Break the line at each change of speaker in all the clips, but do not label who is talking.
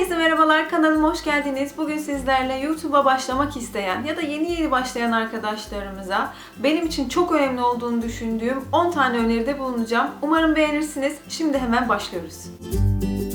Herkese merhabalar, kanalıma hoş geldiniz. Bugün sizlerle YouTube'a başlamak isteyen ya da yeni yeni başlayan arkadaşlarımıza benim için çok önemli olduğunu düşündüğüm 10 tane öneride bulunacağım. Umarım beğenirsiniz. Şimdi hemen başlıyoruz. İlk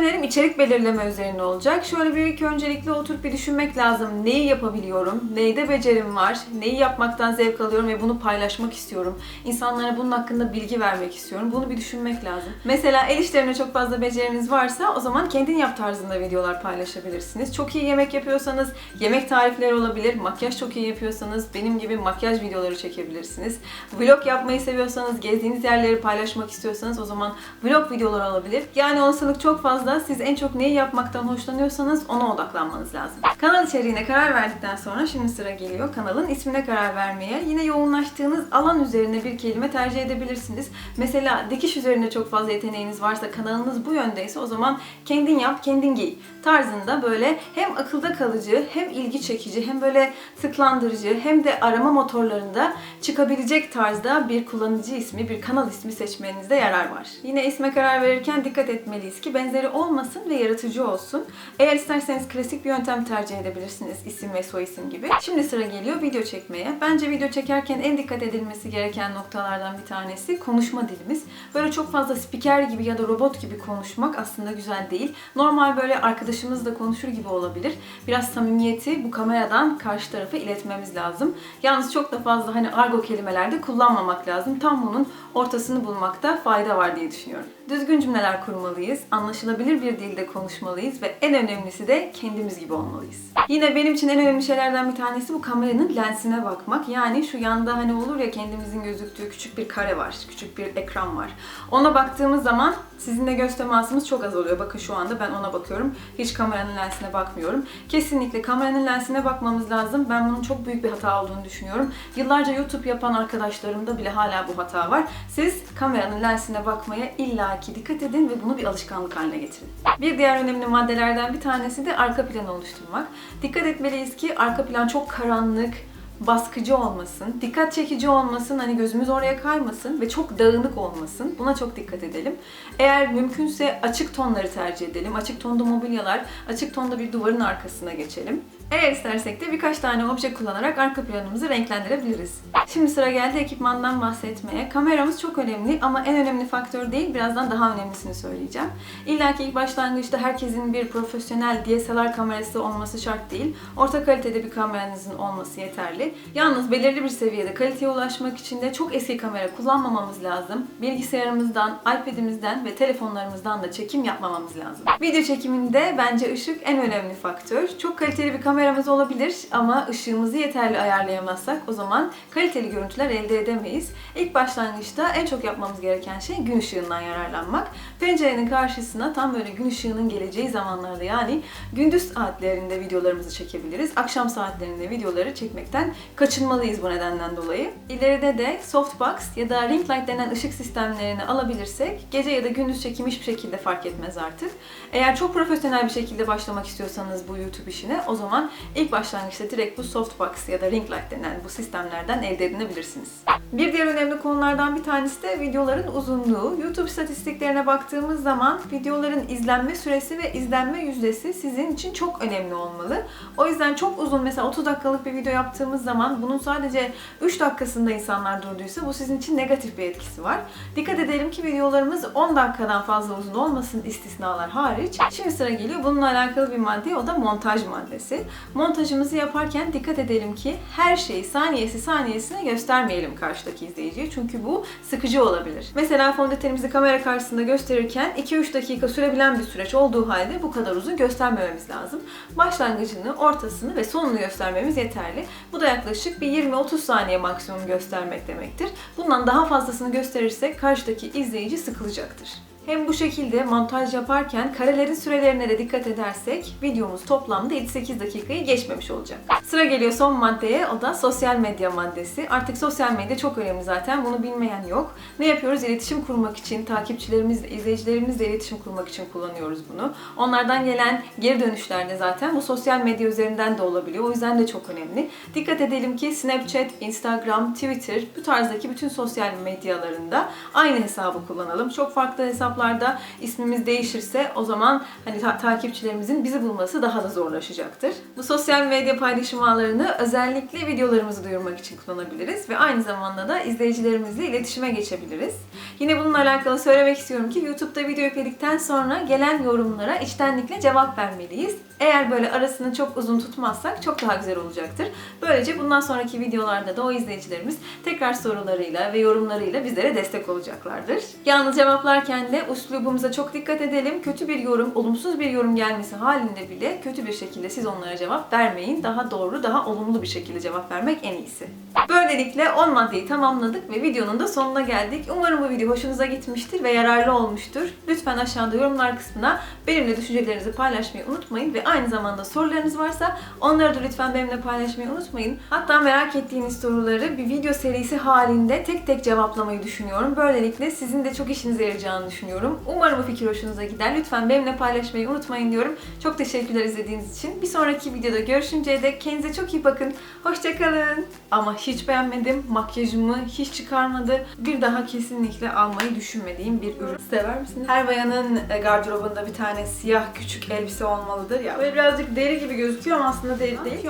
önerim içerik belirleme üzerine olacak. Şöyle bir ilk öncelikle oturup bir düşünmek lazım. Neyi yapabiliyorum? Neyde becerim var? Neyi yapmaktan zevk alıyorum ve bunu paylaşmak istiyorum? İnsanlara bunun hakkında bilgi vermek istiyorum. Bunu bir düşünmek lazım. Mesela el işlerine çok fazla beceriniz varsa o zaman kendin yap tarzında videolar paylaşabilirsiniz. Çok iyi yemek yapıyorsanız yemek tarifleri olabilir. Makyaj çok iyi yapıyorsanız benim gibi makyaj videoları çekebilirsiniz. Vlog yapmayı seviyorsanız, gezdiğiniz yerleri paylaşmak istiyorsanız o zaman vlog videoları olabilir. Yani olasılık çok fazla. Siz en çok neyi yapmaktan hoşlanıyorsanız ona odaklanmanız lazım. Kanal içeriğine karar verdikten sonra şimdi sıra geliyor. Kanalın ismine karar vermeye. Yine yoğunlaştığınız alan üzerine bir kelime tercih edebilirsiniz. Mesela dikiş üzerine çok fazla yeteneğiniz varsa, kanalınız bu yöndeyse o zaman kendin yap, kendin giy tarzında böyle hem akılda kalıcı, hem ilgi çekici, hem böyle tıklandırıcı, hem de arama motorlarında çıkabilecek tarzda bir kullanıcı ismi, bir kanal ismi seçmenizde yarar var. Yine isme karar verirken dikkat etmeliyiz ki benzeri olmasın ve yaratıcı olsun. Eğer isterseniz klasik bir yöntem tercih edebilirsiniz isim ve soy isim gibi. Şimdi sıra geliyor video çekmeye. Bence video çekerken en dikkat edilmesi gereken noktalardan bir tanesi konuşma dilimiz. Böyle çok fazla spiker gibi ya da robot gibi konuşmak aslında güzel değil. Normal böyle arkadaşımızla konuşur gibi olabilir. Biraz samimiyeti bu kameradan karşı tarafa iletmemiz lazım. Yalnız çok da fazla hani argo kelimelerde kullanmamak lazım. Tam bunun ortasını bulmakta fayda var diye düşünüyorum. Düzgün cümleler kurmalıyız, anlaşılabilir bir dilde konuşmalıyız ve en önemlisi de kendimiz gibi olmalıyız. Yine benim için en önemli şeylerden bir tanesi bu kameranın lensine bakmak. Yani şu yanda hani olur ya kendimizin gözüktüğü küçük bir kare var, küçük bir ekran var. Ona baktığımız zaman sizinle göz temasımız çok az oluyor. Bakın şu anda ben ona bakıyorum. Hiç kameranın lensine bakmıyorum. Kesinlikle kameranın lensine bakmamız lazım. Ben bunun çok büyük bir hata olduğunu düşünüyorum. Yıllarca YouTube yapan arkadaşlarımda bile hala bu hata var. Siz kameranın lensine bakmaya illaki dikkat edin ve bunu bir alışkanlık haline getirin. Bir diğer önemli maddelerden bir tanesi de arka plan oluşturmak. Dikkat etmeliyiz ki arka plan çok karanlık, baskıcı olmasın, dikkat çekici olmasın, hani gözümüz oraya kaymasın ve çok dağınık olmasın. Buna çok dikkat edelim. Eğer mümkünse açık tonları tercih edelim. Açık tonda mobilyalar, açık tonda bir duvarın arkasına geçelim. Eğer istersek de birkaç tane obje kullanarak arka planımızı renklendirebiliriz. Şimdi sıra geldi ekipmandan bahsetmeye. Kameramız çok önemli ama en önemli faktör değil, birazdan daha önemlisini söyleyeceğim. İlla ki ilk başlangıçta herkesin bir profesyonel DSLR kamerası olması şart değil. Orta kalitede bir kameranızın olması yeterli. Yalnız belirli bir seviyede kaliteye ulaşmak için de çok eski kamera kullanmamamız lazım. Bilgisayarımızdan, iPad'imizden ve telefonlarımızdan da çekim yapmamamız lazım. Video çekiminde bence ışık en önemli faktör. Çok kaliteli bir kameramız olabilir ama ışığımızı yeterli ayarlayamazsak o zaman kaliteli görüntüler elde edemeyiz. İlk başlangıçta en çok yapmamız gereken şey gün ışığından yararlanmak. Pencerenin karşısına tam böyle gün ışığının geleceği zamanlarda yani gündüz saatlerinde videolarımızı çekebiliriz. Akşam saatlerinde videoları çekmekten kaçınmalıyız bu nedenden dolayı. İleride de softbox ya da ring light denen ışık sistemlerini alabilirsek gece ya da gündüz çekim hiçbir şekilde fark etmez artık. Eğer çok profesyonel bir şekilde başlamak istiyorsanız bu YouTube işine o zaman ilk başlangıçta direkt bu softbox ya da ring light denen bu sistemlerden elde edinebilirsiniz. Bir diğer önemli konulardan bir tanesi de videoların uzunluğu. YouTube istatistiklerine baktığımız zaman videoların izlenme süresi ve izlenme yüzdesi sizin için çok önemli olmalı. O yüzden çok uzun mesela 30 dakikalık bir video yaptığımız zaman bunun sadece 3 dakikasında insanlar durduysa bu sizin için negatif bir etkisi var. Dikkat edelim ki videolarımız 10 dakikadan fazla uzun olmasın istisnalar hariç. Şimdi sıra geliyor bununla alakalı bir madde o da montaj maddesi. Montajımızı yaparken dikkat edelim ki her şeyi saniyesi saniyesine göstermeyelim karşıdaki izleyiciye. Çünkü bu sıkıcı olabilir. Mesela fondötenimizi kamera karşısında gösterirken 2-3 dakika sürebilen bir süreç olduğu halde bu kadar uzun göstermememiz lazım. Başlangıcını, ortasını ve sonunu göstermemiz yeterli. Bu da yaklaşık bir 20-30 saniye maksimum göstermek demektir. Bundan daha fazlasını gösterirsek karşıdaki izleyici sıkılacaktır. Hem bu şekilde montaj yaparken karelerin sürelerine de dikkat edersek videomuz toplamda 7-8 dakikayı geçmemiş olacak. Sıra geliyor son maddeye o da sosyal medya maddesi. Artık sosyal medya çok önemli zaten bunu bilmeyen yok. Ne yapıyoruz? İletişim kurmak için, takipçilerimizle, izleyicilerimizle iletişim kurmak için kullanıyoruz bunu. Onlardan gelen geri dönüşler de zaten bu sosyal medya üzerinden de olabiliyor. O yüzden de çok önemli. Dikkat edelim ki Snapchat, Instagram, Twitter bu tarzdaki bütün sosyal medyalarında aynı hesabı kullanalım. Çok farklı hesaplar hesaplarda ismimiz değişirse o zaman hani ta- takipçilerimizin bizi bulması daha da zorlaşacaktır. Bu sosyal medya paylaşım ağlarını özellikle videolarımızı duyurmak için kullanabiliriz ve aynı zamanda da izleyicilerimizle iletişime geçebiliriz. Yine bununla alakalı söylemek istiyorum ki YouTube'da video yükledikten sonra gelen yorumlara içtenlikle cevap vermeliyiz. Eğer böyle arasını çok uzun tutmazsak çok daha güzel olacaktır. Böylece bundan sonraki videolarda da o izleyicilerimiz tekrar sorularıyla ve yorumlarıyla bizlere destek olacaklardır. Yalnız cevaplarken de uslubumuza çok dikkat edelim. Kötü bir yorum, olumsuz bir yorum gelmesi halinde bile kötü bir şekilde siz onlara cevap vermeyin. Daha doğru, daha olumlu bir şekilde cevap vermek en iyisi. Böylelikle 10 maddeyi tamamladık ve videonun da sonuna geldik. Umarım bu video hoşunuza gitmiştir ve yararlı olmuştur. Lütfen aşağıda yorumlar kısmına benimle düşüncelerinizi paylaşmayı unutmayın ve aynı zamanda sorularınız varsa onları da lütfen benimle paylaşmayı unutmayın. Hatta merak ettiğiniz soruları bir video serisi halinde tek tek cevaplamayı düşünüyorum. Böylelikle sizin de çok işinize yarayacağını düşünüyorum. Umarım bu fikir hoşunuza gider. Lütfen benimle paylaşmayı unutmayın diyorum. Çok teşekkürler izlediğiniz için. Bir sonraki videoda görüşünceye dek kendinize çok iyi bakın. Hoşçakalın. Ama hiç beğenmedim. Makyajımı hiç çıkarmadı. Bir daha kesinlikle almayı düşünmediğim bir ürün. Sever misiniz? Her bayanın e, gardırobunda bir tane siyah küçük elbise olmalıdır ya. Böyle birazcık deri gibi gözüküyor ama aslında deri değil.